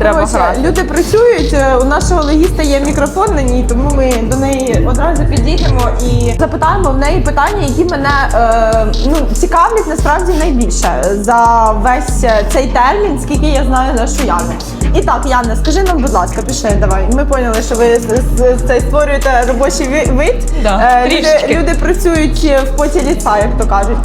треба грати. люди працюють. е, У нашого логіста є мікрофон на ній, тому ми до неї одразу підійдемо і запитаємо в неї питання, які мене е, ну, цікавлять насправді найбільше за весь е, цей термін, скільки я знаю нашу Яну. І так, Яна, скажи нам, будь ласка, пиши, давай. Ми поняли, що ви це створюєте робочий вид. Да, Е, люди, люди працюють в поті ліца, як то кажуть.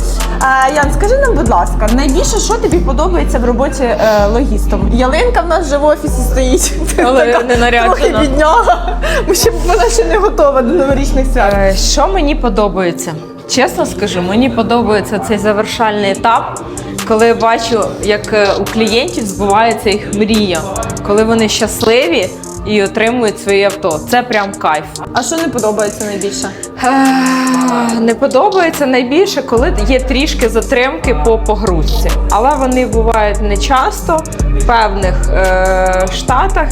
Е, Ян, скажи нам, будь ласка, найбільше що тобі подобається в роботі е, логістом? Ялинка в нас вже в офісі стоїть. Але Така не наряджена. Трохи бідняга. Бо ще вона ще не готова до новорічних свят. Е, Що мені подобається? Чесно скажу, мені подобається цей завершальний етап, коли я бачу, як е, у клієнтів збувається їх мрія, коли вони щасливі і отримують свої авто. Це прям кайф. А що не подобається найбільше? Е, Не подобається найбільше, коли є трішки затримки по погрузці, але вони бувають не часто певних е, штатах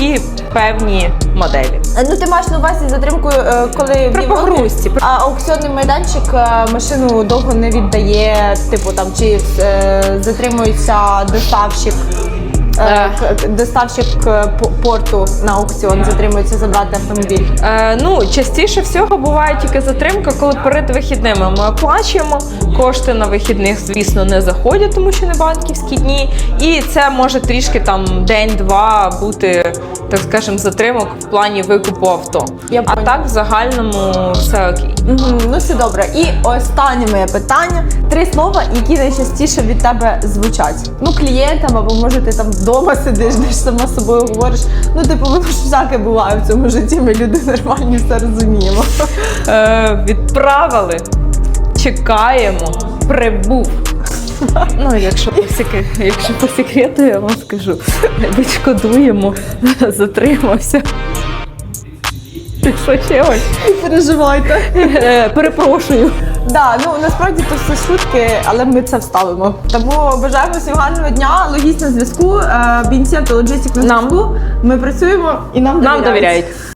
і певні моделі. Е, Ну ти маєш на увазі затримку, е, коли в При Європі, погрузці. а аукціонний майданчик е, машину довго не віддає, типу там чи е, затримується доставщик. Е, к- Доставщик е, по- порту на аукціон затримується забрати автомобіль. Е, ну, частіше всього буває тільки затримка, коли перед вихідними ми оплачуємо. Кошти на вихідних, звісно, не заходять, тому що не банківські дні. І це може трішки там день-два бути, так скажемо, затримок в плані викупу авто. Я а так в загальному все окей. Мгм, Ну все добре. І останнє моє питання: три слова, які найчастіше від тебе звучать. Ну, клієнтам, або може ти там вдома сидиш, десь сама з собою говориш. Ну, типу, ж всяке буває в цьому житті. Ми люди нормальні, все розуміємо. Е, відправили, чекаємо, прибув. Ну, якщо по, секре- якщо по секрету, я вам скажу, відшкодуємо, затримався. Що ще ось? Не переживайте. Е, Перепрошую. Да, ну насправді то все шутки, але ми це вставимо. Тому бажаємо всім гарного дня. На зв'язку, е, бійці автологістик на зв'язку. Ми працюємо і нам Нам довіряють. довіряють.